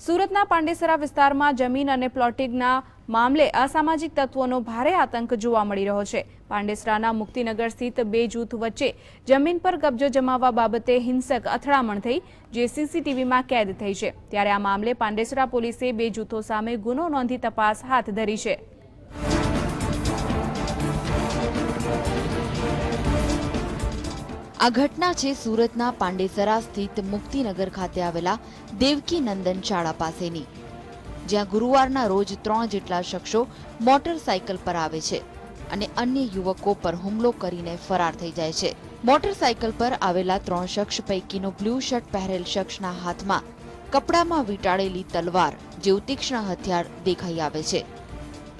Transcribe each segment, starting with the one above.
સુરતના પાંડેસરા વિસ્તારમાં જમીન અને પ્લોટિંગના મામલે અસામાજિક તત્વોનો ભારે આતંક જોવા મળી રહ્યો છે. પાંડેસરાના મુક્તિનગર સ્થિત બે જૂથ વચ્ચે જમીન પર કબજો જમાવવા બાબતે હિંસક અથડામણ થઈ, જે સીસીટીવીમાં કેદ થઈ છે. ત્યારે આ મામલે પાંડેસરા પોલીસે બે જૂથો સામે ગુનો નોંધી તપાસ હાથ ધરી છે. આ ઘટના છે સુરતના પાંડેસરા સ્થિત મુક્તિનગર ખાતે આવેલા દેવકી નંદન શાળા પાસેની. જ્યાં ગુરુવારના રોજ ત્રણ જેટલા શખ્સો મોટરસાયકલ પર આવે છે અને અન્ય યુવકો પર હુમલો કરીને ફરાર થઈ જાય છે. મોટરસાયકલ પર આવેલા ત્રણ શખ્સ પૈકીનો બ્લુ શર્ટ પહેરેલ શખ્સના હાથમાં કપડામાં વીંટાળેલી તલવાર જેવું તીક્ષ્ણ હથિયાર દેખાઈ આવે છે.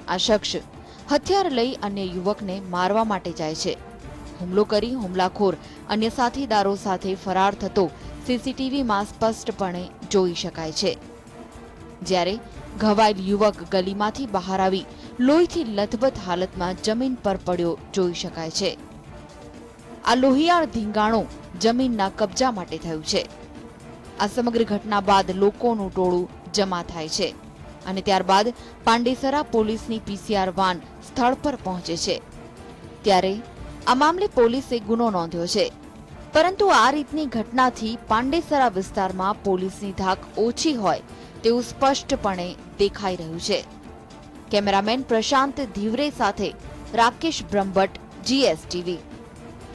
આ શખ્સ હથિયાર લઈ અન્ય યુવકને મારવા માટે જાય છે. હુમલો કરી હુમલાખોર. અન્ય સાથીદારો સાથે ફરાર થતો સીસીટીવીમાં સ્પષ્ટપણે જોઈ શકાય છે. જ્યારે ઘવાયેલ યુવક ગલીમાંથી બહાર આવી, લોહીથી લથબથ હાલતમાં જમીન પર પડ્યો જોઈ શકાય છે. આ લોહિયાળ ધીંગાણો જમીનના કબજા માટે થયું છે. આ સમગ્ર ઘટના બાદ લોકોનું ટોળું જમા થાય છે અને ત્યારબાદ પાંડેસરા પોલીસની પીસીઆર વાન સ્થળ પર પહોંચે છે. ત્યારે આ મામલે પોલીસે ગુનો નોંધ્યો છે. પરંતુ આ રીતની ઘટનાથી પાંડેસરા વિસ્તારમાં પોલીસની ધાક ઓછી હોય તેવું સ્પષ્ટપણે દેખાઈ રહ્યું છે. કેમેરામેન પ્રશાંત ધીવરે સાથે રાકેશ બ્રહ્મભટ્ટ જીએસટીવી